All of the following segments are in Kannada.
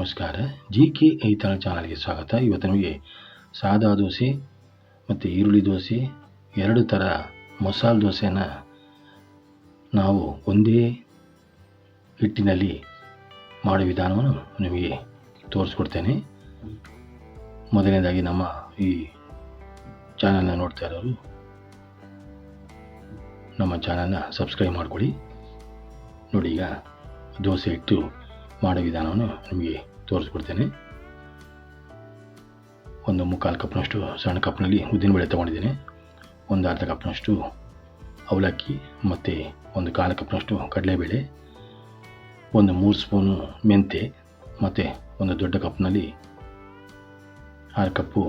ನಮಸ್ಕಾರ. ಜಿ ಕೆ ಐತಾಳ ಚಾನಲ್ಗೆ ಸ್ವಾಗತ. ಇವತ್ತು ನಮಗೆ ಸಾದಾ ದೋಸೆ ಮತ್ತು ಈರುಳ್ಳಿ ದೋಸೆ, ಎರಡು ಥರ ಮಸಾಲೆ ದೋಸೆನ ನಾವು ಒಂದೇ ಹಿಟ್ಟಿನಲ್ಲಿ ಮಾಡೋ ವಿಧಾನವನ್ನು ನಿಮಗೆ ತೋರಿಸ್ಕೊಡ್ತೇನೆ. ಮೊದಲನೇದಾಗಿ ನಮ್ಮ ಈ ಚಾನಲ್ನ ನೋಡ್ತಾ ಇರೋರು, ನಮ್ಮ ಚಾನಲ್ನ ಸಬ್ಸ್ಕ್ರೈಬ್ ಮಾಡ್ಕೊಳ್ಳಿ. ನೋಡಿ ಈಗ ದೋಸೆ ಇಟ್ಟು ಮಾಡೋ ವಿಧಾನವನ್ನು ನಿಮಗೆ ತೋರಿಸ್ಕೊಡ್ತೇನೆ ಒಂದು ಮುಕ್ಕಾಲು ಕಪ್ನಷ್ಟು ಸಣ್ಣ ಕಪ್ನಲ್ಲಿ ಉದ್ದಿನಬೇಳೆ ತೊಗೊಂಡಿದ್ದೀನಿ. ಒಂದು ಅರ್ಧ ಕಪ್ನಷ್ಟು ಅವಲಕ್ಕಿ, ಮತ್ತು ಒಂದು ಕಾಲು ಕಪ್ನಷ್ಟು ಕಡಲೆಬೇಳೆ, ಒಂದು ಮೂರು ಸ್ಪೂನು ಮೆಂತೆ, ಮತ್ತು ಒಂದು ದೊಡ್ಡ ಕಪ್ನಲ್ಲಿ ಆರು ಕಪ್ಪು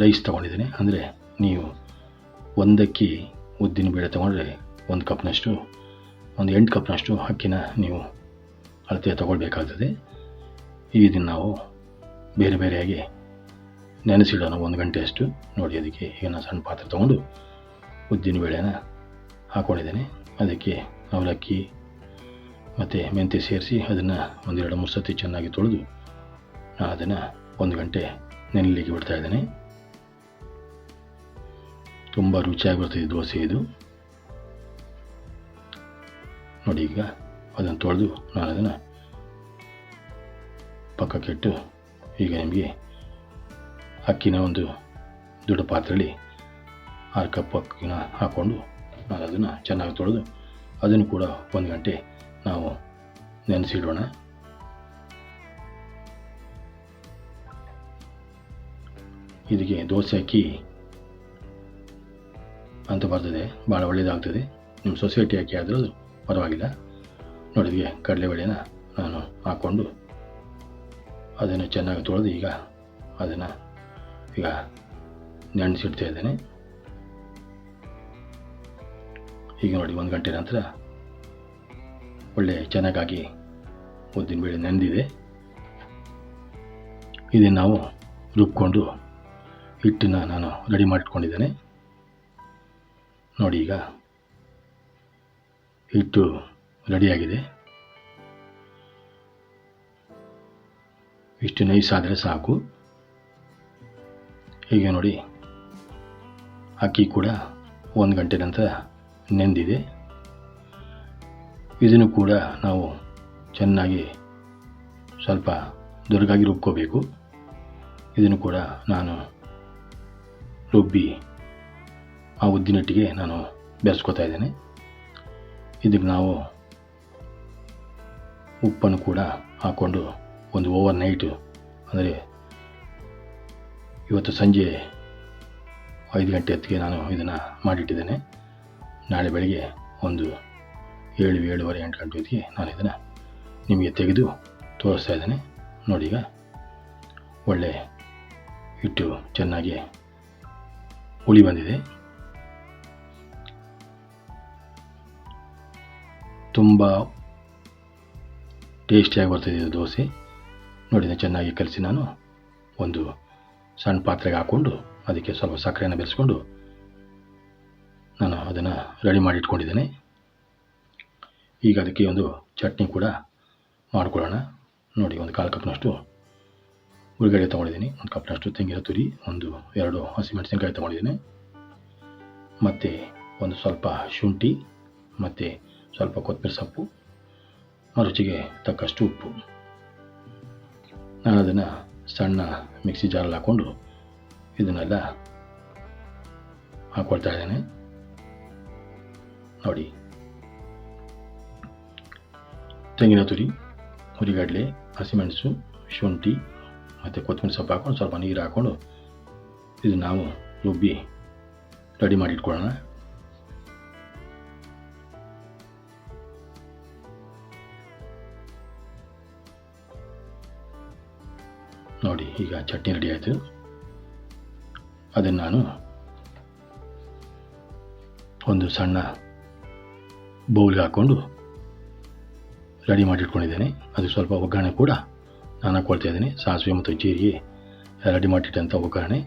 ರೈಸ್ ತೊಗೊಂಡಿದ್ದೀನಿ. ಅಂದರೆ ನೀವು ಒಂದಕ್ಕಿ ಉದ್ದಿನ ಬೇಳೆ ತೊಗೊಂಡ್ರೆ ಒಂದು ಕಪ್ನಷ್ಟು, ಒಂದು ಎಂಟು ಕಪ್ನಷ್ಟು ಅಕ್ಕಿನ ನೀವು ಅಳತೆ ತಗೊಳ್ಬೇಕಾಗ್ತದೆ. ಇದನ್ನು ನಾವು ಬೇರೆ ಬೇರೆಯಾಗಿ ನೆನೆಸಿಡೋಣ. ಒಂದು ಗಂಟೆಯಷ್ಟು ನೋಡಿ ಅದಕ್ಕೆ ನಾನು ಸಣ್ಣ ಪಾತ್ರೆ ತೊಗೊಂಡು ಉದ್ದಿನ ಬೇಳೆನ ಹಾಕ್ಕೊಂಡಿದ್ದೇನೆ ಅದಕ್ಕೆ ಅವಲಕ್ಕಿ ಮತ್ತು ಮೆಂತ್ಯ ಸೇರಿಸಿ ಅದನ್ನು ಒಂದೆರಡು ಮೂರು ಸತಿ ಚೆನ್ನಾಗಿ ತೊಳೆದು ನಾನು ಅದನ್ನು ಒಂದು ಗಂಟೆ ನೆನಲಿಕ್ಕೆ ಬಿಡ್ತಾ ಇದ್ದೇನೆ. ತುಂಬ ರುಚಿಯಾಗಿ ಬರ್ತದೆ ದೋಸೆ ಇದು. ನೋಡಿ ಈಗ ಅದನ್ನು ತೊಳೆದು ನಾನು ಅದನ್ನು ಪಕ್ಕಕ್ಕಿಟ್ಟು ಈಗ ನಿಮಗೆ ಅಕ್ಕಿನ ಒಂದು ದೊಡ್ಡ ಪಾತ್ರೆಯಲ್ಲಿ ಆರು ಕಪ್ ಅಕ್ಕಿನ ಹಾಕ್ಕೊಂಡು ನಾನು ಅದನ್ನು ಚೆನ್ನಾಗಿ ತೊಳೆದು ಅದನ್ನು ಕೂಡ ಒಂದು ಗಂಟೆ ನಾವು ನೆನೆಸಿಡೋಣ. ಇದಕ್ಕೆ ದೋಸೆ ಅಕ್ಕಿ ಅಂತ ಬರ್ತದೆ, ಭಾಳ ಒಳ್ಳೆಯದಾಗ್ತದೆ ನಿಮ್ಮ ಸೊಸೈಟಿ ಅಕ್ಕಿ ಆದರೂ ಪರವಾಗಿಲ್ಲ. ನೋಡಿದ್ವಿ ಕಡಲೆಬೇಳೆನ ನಾನು ಹಾಕ್ಕೊಂಡು ಅದನ್ನು ಚೆನ್ನಾಗಿ ತೊಳೆದು ಈಗ ಅದನ್ನು ಈಗ ನೆನೆಸಿಡ್ತಾ ಇದ್ದೇನೆ. ಈಗ ನೋಡಿ, ಒಂದು ಗಂಟೆ ನಂತರ ಒಳ್ಳೆ ಚೆನ್ನಾಗಾಗಿ ಉದ್ದಿನಬೇಳೆ ನೆನೆದಿದೆ. ಇದನ್ನು ನಾವು ರುಬ್ಕೊಂಡು ಹಿಟ್ಟನ್ನು ನಾನು ರೆಡಿ ಮಾಡಿಕೊಂಡಿದ್ದೇನೆ ನೋಡಿ ಈಗ ಹಿಟ್ಟು ರೆಡಿಯಾಗಿದೆ. ಇಷ್ಟು ನೈಸ್ ಆದರೆ ಸಾಕು. ಹೀಗೆ ನೋಡಿ, ಅಕ್ಕಿ ಕೂಡ ಒಂದು ಗಂಟೆ ನಂತರ ನೆಂದಿದೆ. ಇದನ್ನು ಕೂಡ ನಾವು ಚೆನ್ನಾಗಿ ಸ್ವಲ್ಪ ದುರ್ಗಾಗಿ ರುಬ್ಕೋಬೇಕು. ಇದನ್ನು ಕೂಡ ನಾನು ರುಬ್ಬಿ ಆ ಉದ್ದಿನಟ್ಟಿಗೆ ನಾನು ಬೆಸ್ಕೋತಾ ಇದ್ದೇನೆ. ಇದಕ್ಕೆ ನಾವು ಉಪ್ಪನ್ನು ಕೂಡ ಹಾಕ್ಕೊಂಡು ಒಂದು ಓವರ್ ನೈಟು. ಅಂದರೆ ಇವತ್ತು ಸಂಜೆ ಐದು ಗಂಟೆ ಹೊತ್ತಿಗೆ ನಾನು ಇದನ್ನು ಮಾಡಿಟ್ಟಿದ್ದೇನೆ. ನಾಳೆ ಬೆಳಗ್ಗೆ ಒಂದು ಏಳು, ಏಳುವರೆ, ಎಂಟು ಗಂಟೆ ಹೊತ್ತಿಗೆ ನಾನು ಇದನ್ನು ನಿಮಗೆ ತೆಗೆದು ತೋರಿಸ್ತಾ ಇದ್ದೇನೆ. ನೋಡಿ ಈಗ. ಒಳ್ಳೆ ಹಿಟ್ಟು ಚೆನ್ನಾಗಿ ಹುಳಿ ಬಂದಿದೆ. ತುಂಬ ಟೇಸ್ಟಿಯಾಗಿ ಬರ್ತಿದೆ ದೋಸೆ. ನೋಡಿ ಇದನ್ನ ಚೆನ್ನಾಗಿ ಕಲಸಿ ನಾನು ಒಂದು ಸಣ್ಣ ಪಾತ್ರೆಗೆ ಹಾಕ್ಕೊಂಡು ಅದಕ್ಕೆ ಸ್ವಲ್ಪ ಸಕ್ಕರೆಯನ್ನು ಬೆರೆಸ್ಕೊಂಡು ನಾನು ಅದನ್ನು ರೆಡಿ ಮಾಡಿ ಇಟ್ಕೊಂಡಿದ್ದೇನೆ ಈಗ ಅದಕ್ಕೆ ಒಂದು ಚಟ್ನಿ ಕೂಡ ಮಾಡಿಕೊಳ್ಳೋಣ. ನೋಡಿ, ಒಂದು ಕಾಲು ಕಪ್ನಷ್ಟು ಉಳ್ಳಗಡ್ಡೆ ತೊಗೊಂಡಿದ್ದೀನಿ. ಒಂದು ಕಪ್ನಷ್ಟು ತೆಂಗಿನ ತುರಿ, ಒಂದು ಎರಡು ಹಸಿಮೆಣಸಿನ್ಕಾಯಿ ತೊಗೊಂಡಿದ್ದೀನಿ. ಮತ್ತು ಒಂದು ಸ್ವಲ್ಪ ಶುಂಠಿ, ಮತ್ತು ಸ್ವಲ್ಪ ಕೊತ್ತಂಬರಿ ಸೊಪ್ಪು ರುಚಿಗೆ ತಕ್ಕಷ್ಟು ಉಪ್ಪು. ನಾನು ಅದನ್ನು ಸಣ್ಣ ಮಿಕ್ಸಿ ಜಾರಲ್ಲಿ ಹಾಕ್ಕೊಂಡು ಇದನ್ನೆಲ್ಲ ಹಾಕ್ಕೊಳ್ತಾ ಇದ್ದೇನೆ. ನೋಡಿ. ತೆಂಗಿನ ತುರಿ, ಹುರಿಗಡಲೆ, ಹಸಿಮೆಣಸು, ಶುಂಠಿ ಮತ್ತು ಕೊತ್ತಂಬರಿ ಸೊಪ್ಪು ಹಾಕ್ಕೊಂಡು ಸ್ವಲ್ಪ ನೀರು ಹಾಕ್ಕೊಂಡು ಇದು ನಾವು ರುಬ್ಬಿ ರೆಡಿ ಮಾಡಿ ಇಟ್ಕೊಳ್ಳೋಣ. ಈಗ ಚಟ್ನಿ ರೆಡಿ ಆಯಿತು. ಅದನ್ನು ನಾನು ಒಂದು ಸಣ್ಣ ಬೌಲ್ಗೆ ಹಾಕ್ಕೊಂಡು ರೆಡಿ ಮಾಡಿಟ್ಕೊಂಡಿದ್ದೇನೆ. ಅದು ಸ್ವಲ್ಪ ಒಗ್ಗರಣೆ ಕೂಡ ನಾನು ಹಾಕ್ಕೊಳ್ತಾ ಇದ್ದೀನಿ. ಸಾಸಿವೆ ಮತ್ತು ಜೀರಿಗೆ ರೆಡಿ ಮಾಡಿಟ್ಟಂಥ ಒಗ್ಗರಣೆ.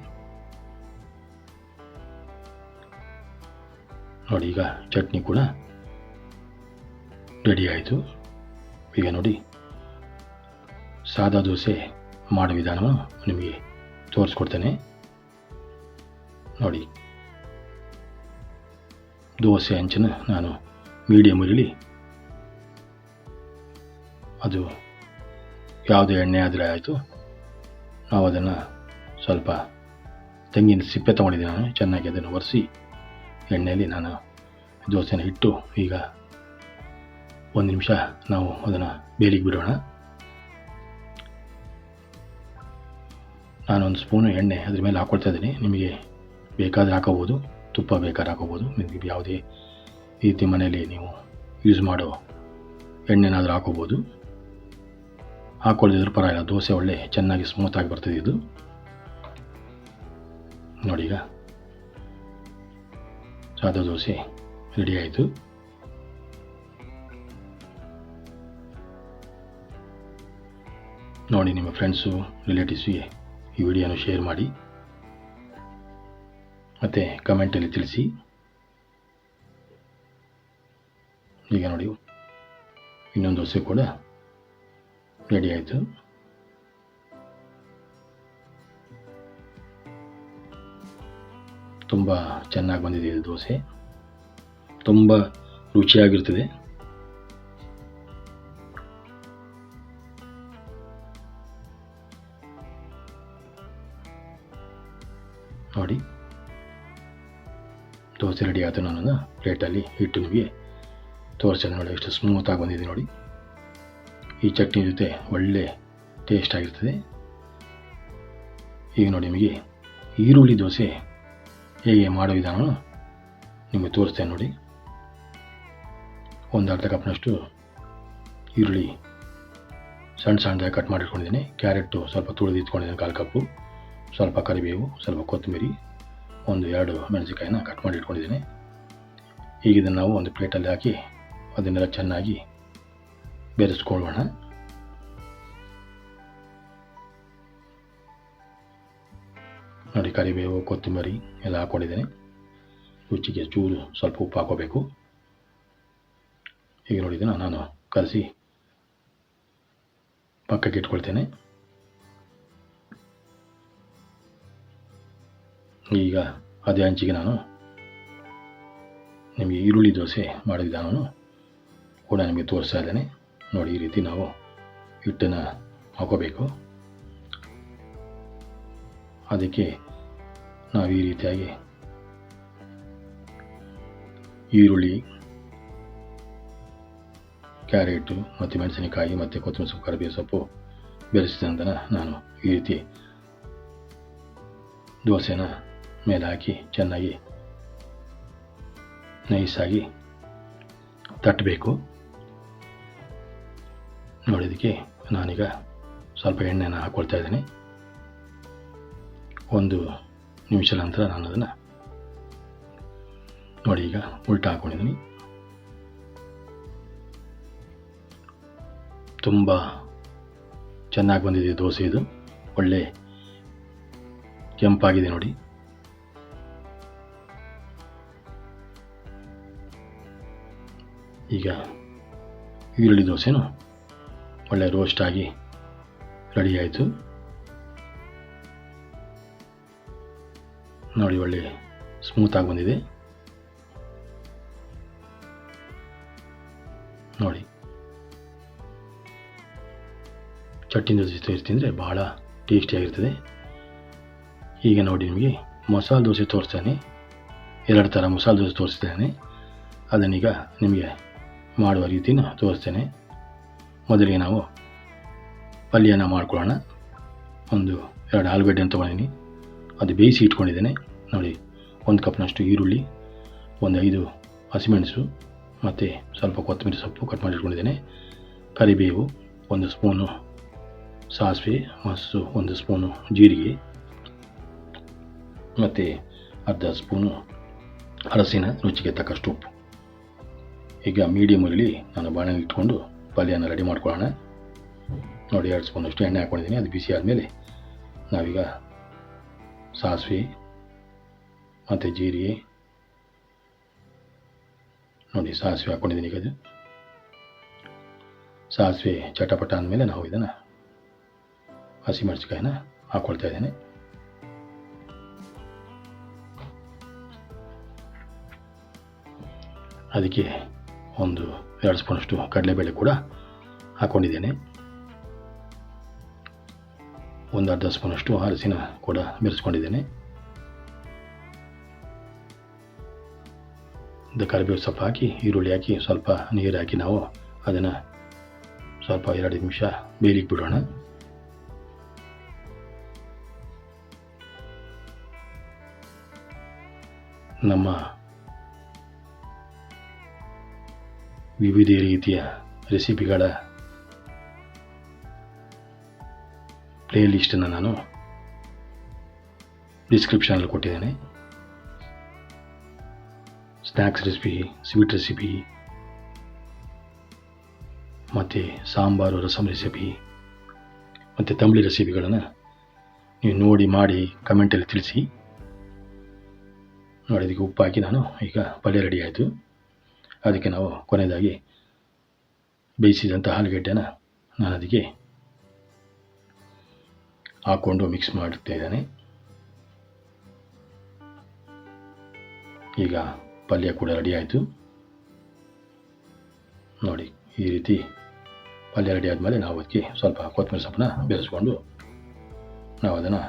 ನೋಡಿ, ಈಗ ಚಟ್ನಿ ಕೂಡ ರೆಡಿ ಆಯಿತು. ಈಗ ನೋಡಿ, ಸಾದಾ ದೋಸೆ ಮಾಡೋ ವಿಧಾನವನ್ನು ನಿಮಗೆ ತೋರಿಸ್ಕೊಡ್ತೇನೆ. ನೋಡಿ. ದೋಸೆ ಹಂಚನ್ನು ನಾನು ಮೀಡಿಯಮ್ ಇರಲಿ ಅದು ಯಾವುದೇ ಎಣ್ಣೆ ಆದರೆ ಆಯಿತು. ನಾವು ಅದನ್ನು ಸ್ವಲ್ಪ ತೆಂಗಿನ ಸಿಪ್ಪೆ ತೊಗೊಂಡಿದ್ದೆ ನಾನು. ಚೆನ್ನಾಗಿ ಅದನ್ನು ಒರೆಸಿ ಎಣ್ಣೆಯಲ್ಲಿ ನಾನು ದೋಸೆನ ಇಟ್ಟು ಈಗ ಒಂದು ನಿಮಿಷ ನಾವು ಅದನ್ನು ಬೇಲಿಗೆ ಬಿಡೋಣ. ನಾನೊಂದು ಸ್ಪೂನು ಎಣ್ಣೆ ಅದ್ರ ಮೇಲೆ ಹಾಕ್ಕೊಳ್ತಾ ಇದ್ದೀನಿ. ನಿಮಗೆ ಬೇಕಾದರೆ ಹಾಕೋಬೋದು, ತುಪ್ಪ ಬೇಕಾದ್ರೆ ಹಾಕೋಬೋದು. ನಿಮಗೆ ಯಾವುದೇ ರೀತಿ ಮನೆಯಲ್ಲಿ ನೀವು ಯೂಸ್ ಮಾಡೋ ಎಣ್ಣೆನಾದರೂ ಹಾಕೋಬೋದು. ಹಾಕ್ಕೊಳ್ದಿದ್ರೆ ಪರವಾಗಿಲ್ಲ, ದೋಸೆ ಒಳ್ಳೆ ಚೆನ್ನಾಗಿ ಸ್ಮೂತಾಗಿ ಬರ್ತದೆ ಇದು. ನೋಡಿ ಈಗ. ಸಾದಾ ದೋಸೆ ರೆಡಿ ಆಯಿತು. ನೋಡಿ ನಿಮ್ಮ ಫ್ರೆಂಡ್ಸು ರಿಲೇಟಿವ್ಸ್ಗೆ ಈ ವಿಡಿಯೋನ ಶೇರ್ ಮಾಡಿ. ಮತ್ತು ಕಮೆಂಟಲ್ಲಿ ತಿಳಿಸಿ. ಈಗ ನೋಡಿ, ಇನ್ನೊಂದು ದೋಸೆ ಕೂಡ ರೆಡಿ ಆಯಿತು. ತುಂಬ ಚೆನ್ನಾಗಿ ಬಂದಿದೆ ಇದು ದೋಸೆ. ತುಂಬ ರುಚಿಯಾಗಿರ್ತದೆ. ಆಯಿತು ನಾನು ಪ್ಲೇಟಲ್ಲಿ ಹಿಟ್ಟು ನಿಮಗೆ ತೋರಿಸೋಣ ನೋಡಿ, ಎಷ್ಟು ಸ್ಮೂತಾಗಿ ಬಂದಿದೆ ನೋಡಿ. ಈ ಚಟ್ನಿ ಜೊತೆ ಒಳ್ಳೆ ಟೇಸ್ಟ್ ಆಗಿರ್ತದೆ. ಈಗ ನೋಡಿ ನಿಮಗೆ ಈರುಳ್ಳಿ ದೋಸೆ ಹೇಗೆ ಮಾಡೋ ವಿಧಾನ ನಿಮಗೆ ತೋರಿಸ್ತೇನೆ ನೋಡಿ. ಒಂದು ಅರ್ಧ ಕಪ್ನಷ್ಟು ಈರುಳ್ಳಿ ಸಣ್ಣ ಸಣ್ಣದಾಗಿ ಕಟ್ ಮಾಡಿಟ್ಕೊಂಡಿದ್ದೀನಿ. ಕ್ಯಾರೆಟು ಸ್ವಲ್ಪ ತುಳಿದು ಇಟ್ಕೊಂಡಿದ್ದೀನಿ ಕಾಲು ಕಪ್ಪು, ಸ್ವಲ್ಪ ಕರಿಬೇವು, ಸ್ವಲ್ಪ ಕೊತ್ತಂಬರಿ, ಒಂದು ಎರಡು ಮೆಣಸಿನ್ಕಾಯಿನ ಕಟ್ ಮಾಡಿ ಇಟ್ಕೊಂಡಿದ್ದೀನಿ ಈಗ ನಾವು ಒಂದು ಪ್ಲೇಟಲ್ಲಿ ಹಾಕಿ ಅದನ್ನೆಲ್ಲ ಚೆನ್ನಾಗಿ ಬೆರೆಸ್ಕೊಳ್ಳೋಣ. ನೋಡಿ, ಕರಿಬೇವು, ಕೊತ್ತಂಬರಿ ಎಲ್ಲ ಹಾಕ್ಕೊಂಡಿದ್ದೀನಿ. ರುಚಿಗೆ ಚೂರು ಸ್ವಲ್ಪ ಉಪ್ಪು ಹಾಕೋಬೇಕು ಈಗ ನೋಡಿದ್ದೀನಿ ನಾನು ಕಲಸಿ ಪಕ್ಕಕ್ಕೆ ಇಟ್ಕೊಳ್ತೇನೆ. ಈಗ ಅದೇ ಹಂಚಿಗೆ ನಾನು ನಿಮಗೆ ಈರುಳ್ಳಿ ದೋಸೆ ಮಾಡಿದ ವಿಧಾನವನ್ನು ಕೂಡ ನಿಮಗೆ ತೋರಿಸ್ತಾ ಇದ್ದೇನೆ. ನೋಡಿ, ಈ ರೀತಿ ನಾವು ಹಿಟ್ಟನ್ನು ಹಾಕೋಬೇಕು. ಅದಕ್ಕೆ ನಾವು ಈ ರೀತಿಯಾಗಿ ಈರುಳ್ಳಿ, ಕ್ಯಾರೆಟು, ಮತ್ತು ಮೆಣಸಿನಕಾಯಿ, ಮತ್ತು ಕೊತ್ತಂಬರಿ ಸೊಪ್ಪು ಕರಿಬೇವು ಸೊಪ್ಪು ನಂತರ ನಾನು ಈ ರೀತಿ ದೋಸೆನ ಮೇಲೆ ಹಾಕಿ ಚೆನ್ನಾಗಿ ನೈಸಾಗಿ ತಟ್ಟಬೇಕು. ನೋಡಿದ್ದಕ್ಕೆ ನಾನೀಗ ಸ್ವಲ್ಪ ಎಣ್ಣೆನ ಹಾಕ್ಕೊಳ್ತಾ ಇದ್ದೀನಿ. ಒಂದು ನಿಮಿಷ ನಂತರ ನಾನು ಅದನ್ನು ನೋಡಿ ಈಗ ಉಲ್ಟಾ ಹಾಕ್ಕೊಂಡಿದ್ದೀನಿ ತುಂಬ ಚೆನ್ನಾಗಿ ಬಂದಿದೆ ದೋಸೆ ಇದು. ಒಳ್ಳೆ ಕೆಂಪಾಗಿದೆ ನೋಡಿ. ಈಗ ಈರುಳ್ಳಿ ದೋಸೆನೂ ಒಳ್ಳೆ ರೋಸ್ಟ್ ಆಗಿ ರೆಡಿ ಆಯಿತು. ನೋಡಿ ಒಳ್ಳೆ ಸ್ಮೂತಾಗಿ ಬಂದಿದೆ. ನೋಡಿ. ಚಟ್ನಿ ದೋಸೆ ತಿಂದರೆ ಭಾಳ ಟೇಸ್ಟಿಯಾಗಿರ್ತದೆ ಈಗ ನೋಡಿ ನಿಮಗೆ ಮಸಾಲೆ ದೋಸೆ ತೋರಿಸ್ತೇನೆ. ಎರಡು ಥರ ಮಸಾಲೆ ದೋಸೆ ತೋರಿಸ್ತಾನೆ. ಅದನ್ನೀಗ ನಿಮಗೆ ಮಾಡುವ ರೀತಿನ ತೋರಿಸ್ತೇನೆ. ಮೊದಲಿಗೆ ನಾವು ಪಲ್ಯನ ಮಾಡ್ಕೊಳ್ಳೋಣ. ಒಂದು, ಎರಡು ಆಲೂಗಡ್ಡೆಯನ್ನು ತೊಗೊಂಡಿದ್ದೀನಿ. ಅದು ಬೇಯಿಸಿ ಇಟ್ಕೊಂಡಿದ್ದೇನೆ. ನೋಡಿ, ಒಂದು ಕಪ್ನಷ್ಟು ಈರುಳ್ಳಿ, ಒಂದು ಐದು ಹಸಿಮೆಣಸು, ಮತ್ತು ಸ್ವಲ್ಪ ಕೊತ್ತಂಬರಿ ಸೊಪ್ಪು ಕಟ್ ಮಾಡಿ ಇಟ್ಕೊಂಡಿದ್ದೇನೆ. ಕರಿಬೇವು, ಒಂದು ಸ್ಪೂನು ಸಾಸಿವೆ ಮತ್ತು ಒಂದು ಸ್ಪೂನು ಜೀರಿಗೆ, ಮತ್ತು ಅರ್ಧ ಸ್ಪೂನು ಅರಸಿನ ರುಚಿಗೆ ತಕ್ಕಷ್ಟು ಉಪ್ಪು. ಈಗ ಮೀಡಿಯಮ್ ಇರಲಿ ನಾನು ಬಾಣಲೆ ಇಟ್ಕೊಂಡು ಪಲ್ಯನ ರೆಡಿ ಮಾಡ್ಕೊಳ್ಳೋಣ. ನೋಡಿ, ಎರಡು ಸ್ಪೂನಷ್ಟು ಎಣ್ಣೆ ಹಾಕ್ಕೊಂಡಿದ್ದೀನಿ. ಅದು ಬಿಸಿ ಆದಮೇಲೆ ನಾವೀಗ ಸಾಸಿವೆ ಮತ್ತು ಜೀರಿಗೆ. ನೋಡಿ, ಸಾಸಿವೆ ಹಾಕ್ಕೊಂಡಿದ್ದೀನಿ ಈಗ ಅದು. ಸಾಸಿವೆ ಚಟಪಟ ಅಂದಮೇಲೆ ನಾವು ಇದನ್ನು ಹಸಿಮೆಣಸಿಕಾಯಿನ ಹಾಕ್ಕೊಳ್ತಾ ಇದ್ದೀನಿ. ಅದಕ್ಕೆ ಒಂದು ಎರಡು ಸ್ಪೂನಷ್ಟು ಕಡಲೆಬೇಳೆ ಕೂಡ ಹಾಕ್ಕೊಂಡಿದ್ದೇನೆ ಒಂದು ಅರ್ಧ ಸ್ಪೂನಷ್ಟು ಅರಸಿನ ಕೂಡ ಬೆರೆಸ್ಕೊಂಡಿದ್ದೇನೆ. ಇದು ಕರಿಬೇವು ಸೊಪ್ಪು ಹಾಕಿ, ಈರುಳ್ಳಿ ಹಾಕಿ, ಸ್ವಲ್ಪ ನೀರು ಹಾಕಿ ನಾವು ಅದನ್ನು ಸ್ವಲ್ಪ ಎರಡು ನಿಮಿಷ ಬೇಲಿಗೆ ಬಿಡೋಣ ನಮ್ಮ ವಿವಿಧ ರೀತಿಯ ರೆಸಿಪಿಗಳ ಪ್ಲೇಲಿಸ್ಟನ್ನು ನಾನು ಡಿಸ್ಕ್ರಿಪ್ಷನಲ್ಲಿ ಕೊಟ್ಟಿದ್ದೇನೆ. ಸ್ನ್ಯಾಕ್ಸ್ ರೆಸಿಪಿ, ಸ್ವೀಟ್ ರೆಸಿಪಿ, ಮತ್ತು ಸಾಂಬಾರು ರಸಮ್ ರೆಸಿಪಿ, ಮತ್ತು ತಂಬಳಿ ರೆಸಿಪಿಗಳನ್ನು ನೀವು ನೋಡಿ, ಮಾಡಿ, ಕಮೆಂಟಲ್ಲಿ ತಿಳಿಸಿ. ನೋಡಿ ಅದಕ್ಕೆ ಉಪ್ಪು ಹಾಕಿ ನಾನು ಈಗ ಪಲ್ಯ ರೆಡಿ ಆಯಿತು. ಅದಕ್ಕೆ ನಾವು ಕೊನೆಯದಾಗಿ ಬೇಯಿಸಿದಂಥ ಆಲೂಗಡ್ಡೆನ ನಾನು ಅದಕ್ಕೆ ಹಾಕ್ಕೊಂಡು ಮಿಕ್ಸ್ ಮಾಡ್ತಾ ಇದ್ದೇನೆ. ಈಗ ಪಲ್ಯ ಕೂಡ ರೆಡಿ ಆಯಿತು. ನೋಡಿ, ಈ ರೀತಿ ಪಲ್ಯ ರೆಡಿ ಆದಮೇಲೆ ನಾವು ಅದಕ್ಕೆ ಸ್ವಲ್ಪ ಕೊತ್ತಂಬರಿ ಸೊಪ್ಪನ್ನ ಬೆರೆಸ್ಕೊಂಡು ನಾವು ಅದನ್ನು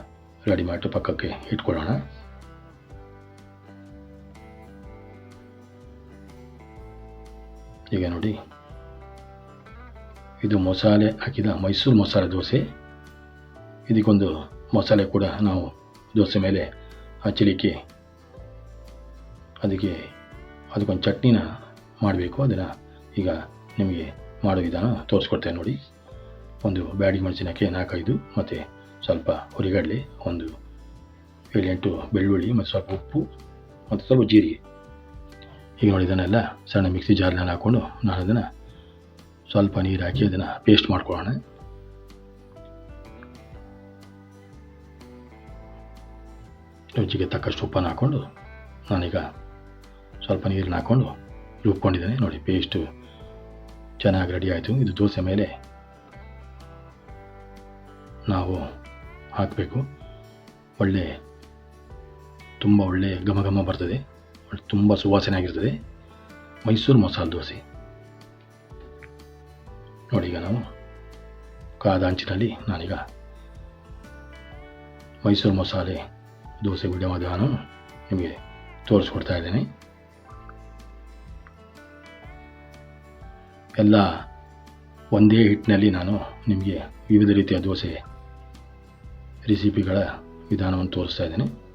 ರೆಡಿ ಮಾಡಿ ಪಕ್ಕಕ್ಕೆ ಇಟ್ಕೊಳ್ಳೋಣ. ಈಗ ನೋಡಿ. ಇದು ಮಸಾಲೆ ಹಾಕಿದ ಮೈಸೂರು ಮಸಾಲೆ ದೋಸೆ. ಇದಕ್ಕೊಂದು ಮಸಾಲೆ ಕೂಡ ನಾವು ದೋಸೆ ಮೇಲೆ ಹಚ್ಚಲಿಕ್ಕೆ ಅದಕ್ಕೆ ಅದಕ್ಕೊಂದು ಚಟ್ನಿನ ಮಾಡಬೇಕು. ಅದನ್ನು ಈಗ ನಿಮಗೆ ಮಾಡೋ ವಿಧಾನ ತೋರಿಸ್ಕೊಡ್ತೇನೆ ನೋಡಿ. ಒಂದು ಬ್ಯಾಡಿ ಮೆಣಸಿನಕ್ಕೆ ನಾಲ್ಕೈದು ಮತ್ತು ಸ್ವಲ್ಪ ಹುರಿಗಡಲೆ ಒಂದು ಏಳೆಂಟು ಬೆಳ್ಳುಳ್ಳಿ ಮತ್ತು ಸ್ವಲ್ಪ ಉಪ್ಪು ಮತ್ತು ಸ್ವಲ್ಪ ಜೀರಿಗೆ. ಈಗ ನೋಡಿ ಇದನ್ನೆಲ್ಲ ಸಣ್ಣ ಮಿಕ್ಸಿ ಜಾರ್ನಲ್ಲಿ ಹಾಕ್ಕೊಂಡು ನಾನು ಅದನ್ನು ಸ್ವಲ್ಪ ನೀರು ಹಾಕಿ ಅದನ್ನು ಪೇಸ್ಟ್ ಮಾಡ್ಕೊಳ್ಳೋಣ. ರುಚಿಗೆ ತಕ್ಕಷ್ಟು ಉಪ್ಪನ್ನು ಹಾಕ್ಕೊಂಡು ನಾನೀಗ ಸ್ವಲ್ಪ ನೀರನ್ನ ಹಾಕ್ಕೊಂಡು ರುಬ್ಕೊಂಡಿದ್ದೇನೆ. ನೋಡಿ ಪೇಸ್ಟು ಚೆನ್ನಾಗಿ ರೆಡಿ ಆಯಿತು. ಇದು ದೋಸೆ ಮೇಲೆ ನಾವು ಹಾಕಬೇಕು. ಒಳ್ಳೆ, ತುಂಬ ಒಳ್ಳೆ ಘಮ ಘಮ ಬರ್ತದೆ. ತುಂಬ ಸುವಾಸನೆ ಆಗಿರ್ತದೆ. ಮೈಸೂರು ಮಸಾಲೆ ದೋಸೆ. ನೋಡಿ ಈಗ ನಾವು ಕಾದ ಅಂಚಿನಲ್ಲಿ ನಾನೀಗ ಮೈಸೂರು ಮಸಾಲೆ ದೋಸೆ ಬಿಡುವ ವಿಧಾನ ನಿಮಗೆ ತೋರಿಸ್ಕೊಡ್ತಾ ಇದ್ದೇನೆ. ಎಲ್ಲ ಒಂದೇ ಹಿಟ್ಟಿನಲ್ಲಿ ನಾನು ನಿಮಗೆ ವಿವಿಧ ರೀತಿಯ ದೋಸೆ ರೆಸಿಪಿಗಳ ವಿಧಾನವನ್ನು ತೋರಿಸ್ತಾ ಇದ್ದೇನೆ.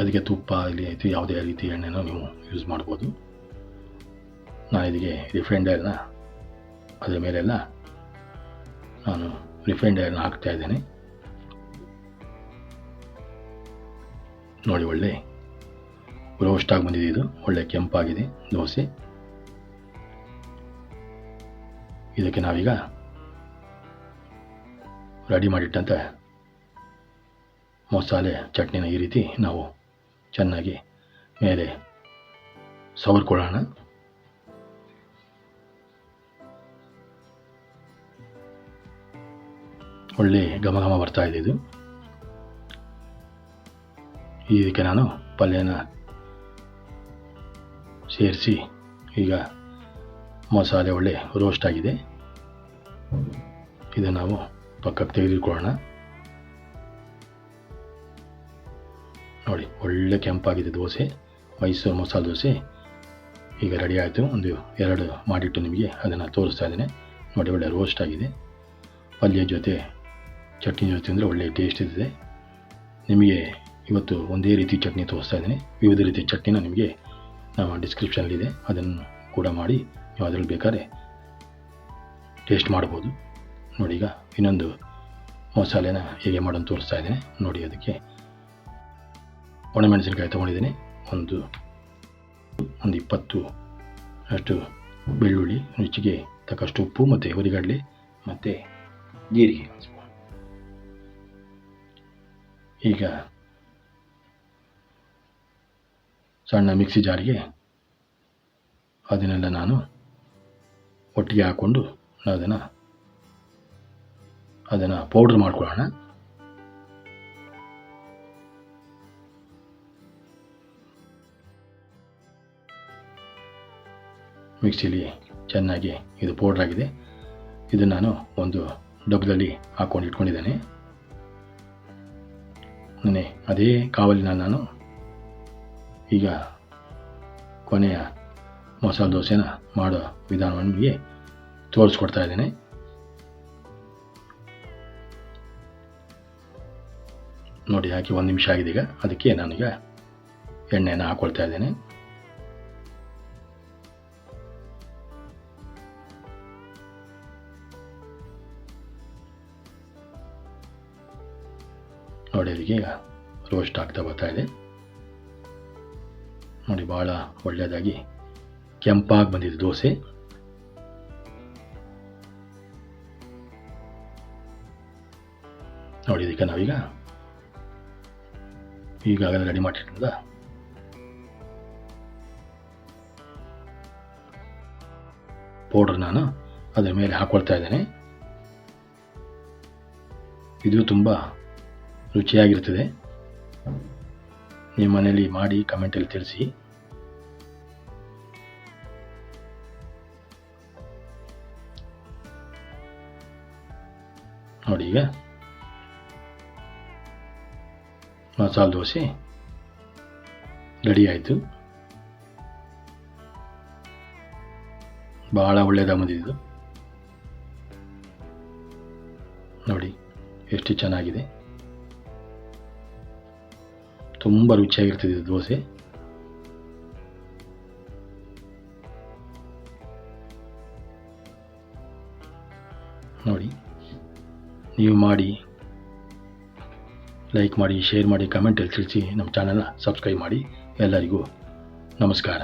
ಅದಕ್ಕೆ ತುಪ್ಪ ಆಗಲಿ ಆಯಿತು ಯಾವುದೇ ರೀತಿ ಎಣ್ಣೆನೂ ನೀವು ಯೂಸ್ ಮಾಡ್ಬೋದು. ನಾನು ಇದಕ್ಕೆ ರಿಫೈಂಡ್ ಆಯಿಲ್ನ ಅದರ ಮೇಲೆಲ್ಲ ನಾನು ರಿಫೈಂಡ್ ಆಯಿಲ್ನ ಹಾಕ್ತಾ ಇದ್ದೇನೆ. ನೋಡಿ ಒಳ್ಳೆ ರೋಸ್ಟ್ ಆಗಿ ಬಂದಿದೆ ಇದು. ಒಳ್ಳೆ ಕೆಂಪಾಗಿದೆ ದೋಸೆ. ಇದಕ್ಕೆ ನಾವೀಗ ರೆಡಿ ಮಾಡಿಟ್ಟಂಥ ಮಸಾಲೆ, ಚಟ್ನಿನ ಈ ರೀತಿ ನಾವು ಚೆನ್ನಾಗಿ ಮೇಲೆ ಸವರ್ಕೊಳ್ಳೋಣ. ಒಳ್ಳೆ ಘಮ ಘಮ ಬರ್ತಾ ಇದೆ ಇದು. ಇದಕ್ಕೆ ನಾನು ಪಲ್ಯನ ಸೇರಿಸಿ ಈಗ ಮಸಾಲೆ ಒಳ್ಳೆ ರೋಸ್ಟ್ ಆಗಿದೆ. ಇದನ್ನು ನಾವು ಪಕ್ಕಕ್ಕೆ ತೆಗೆದುಕೊಳ್ಳೋಣ ನೋಡಿ, ಒಳ್ಳೆ ಕೆಂಪಾಗಿದೆ ದೋಸೆ, ಮೈಸೂರು ಮಸಾಲೆ ದೋಸೆ. ಈಗ ರೆಡಿ ಆಯಿತು. ಒಂದು ಎರಡು ಮಾಡಿಟ್ಟು ನಿಮಗೆ ಅದನ್ನು ತೋರಿಸ್ತಾ ಇದ್ದೀನಿ. ನೋಡಿ, ಒಳ್ಳೆ ರೋಸ್ಟ್ ಆಗಿದೆ. ಪಲ್ಯ ಜೊತೆ ಚಟ್ನಿ ಜೊತೆ ಅಂದರೆ ಒಳ್ಳೆ ಟೇಸ್ಟ್ ಇದೆ ನಿಮಗೆ ಇವತ್ತು ಒಂದೇ ರೀತಿ ಚಟ್ನಿ ತೋರಿಸ್ತಾ ಇದ್ದೀನಿ. ವಿವಿಧ ರೀತಿಯ ಚಟ್ನಿನ ನಿಮಗೆ ನಮ್ಮ ಡಿಸ್ಕ್ರಿಪ್ಷನಲ್ಲಿದೆ ಅದನ್ನು ಕೂಡ ಮಾಡಿ ನೀವು ಅದರಲ್ಲಿ ಬೇಕಾದ್ರೆ ಟೇಸ್ಟ್ ಮಾಡ್ಬೋದು. ನೋಡಿ, ಈಗ ಇನ್ನೊಂದು ಮಸಾಲೆನ ಹೇಗೆ ಮಾಡೋದು ತೋರಿಸ್ತಾ ಇದ್ದೀನಿ. ನೋಡಿ, ಅದಕ್ಕೆ ಒಣಮೆಣಸಿನಕಾಯಿ ತೊಗೊಂಡಿದ್ದೀನಿ. ಒಂದು ಒಂದು ಇಪ್ಪತ್ತು ಅಷ್ಟು ಬೆಳ್ಳುಳ್ಳಿ ರುಚಿಗೆ ತಕ್ಕಷ್ಟು ಉಪ್ಪು ಮತ್ತು ಹುರಿಗಡಲೆ ಮತ್ತು ಜೀರಿಗೆ ಈಗ ಸಣ್ಣ ಮಿಕ್ಸಿ ಜಾರಿಗೆ ಅದನ್ನೆಲ್ಲ ನಾನು ಒಟ್ಟಿಗೆ ಹಾಕ್ಕೊಂಡು ಅದನ್ನು ಅದನ್ನು ಪೌಡ್ರ್ ಮಾಡ್ಕೊಳ್ಳೋಣ. ಮಿಕ್ಸಿಲಿ ಚೆನ್ನಾಗಿ ಇದು ಪೌಡ್ರ್ ಆಗಿದೆ. ಇದು ನಾನು ಒಂದು ಡಬ್ಬದಲ್ಲಿ ಹಾಕ್ಕೊಂಡು ಇಟ್ಕೊಂಡಿದ್ದೇನೆ. ನಾನೇ ಅದೇ ಕಾವಲಿನಲ್ಲಿ ನಾನು ಈಗ ಕೊನೆಯ ಮಸಾಲೆ ದೋಸೆನ ಮಾಡೋ ವಿಧಾನವನ್ನು ನಿಮಗೆ ತೋರಿಸ್ಕೊಡ್ತಾ ಇದ್ದೇನೆ. ನೋಡಿ ಹಾಕಿ ಒಂದು ನಿಮಿಷ ಆಗಿದೆ ಈಗ. ಅದಕ್ಕೆ ನಾನೀಗ ಎಣ್ಣೆಯನ್ನು ಹಾಕ್ಕೊಳ್ತಾ ಇದ್ದೇನೆ. ನೋಡಿ ರೋಸ್ಟ್ ಆಗ್ತಾ ಬರ್ತಾ ಇದೆ. ನೋಡಿ ಭಾಳ ಒಳ್ಳೆಯದಾಗಿ ಕೆಂಪಾಗಿ ಬಂದಿದೆ ದೋಸೆ. ನೋಡಿ ಇದಕ್ಕೆ ನಾವೀಗ ಈಗಾಗಲೇ ರೆಡಿ ಮಾಡಿಟ್ಟಿದ್ದ ಪೌಡರ್ ನಾನು ಅದರ ಮೇಲೆ ಹಾಕ್ಕೊಳ್ತಾ ಇದ್ದೇನೆ. ಇದು ತುಂಬ ರುಚಿಯಾಗಿರ್ತದೆ ನಿಮ್ಮ ಮನೇಲಿ ಮಾಡಿ ಕಮೆಂಟಲ್ಲಿ ತಿಳಿಸಿ. ನೋಡಿ ಈಗ. ಮಸಾಲೆ ದೋಸೆ. ರೆಡಿ ಆಯಿತು. ಭಾಳ ಒಳ್ಳೆಯದಾಗಿದ್ದು ನೋಡಿ, ಎಷ್ಟು ಚೆನ್ನಾಗಿದೆ. ತುಂಬ ರುಚಿಯಾಗಿರ್ತದೆ ದೋಸೆ. ನೋಡಿ, ನೀವು ಮಾಡಿ ಲೈಕ್ ಮಾಡಿ ಶೇರ್ ಮಾಡಿ ಕಮೆಂಟಲ್ಲಿ ತಿಳಿಸಿ ನಮ್ಮ ಚಾನಲ್ನ ಸಬ್ಸ್ಕ್ರೈಬ್ ಮಾಡಿ. ಎಲ್ಲರಿಗೂ ನಮಸ್ಕಾರ.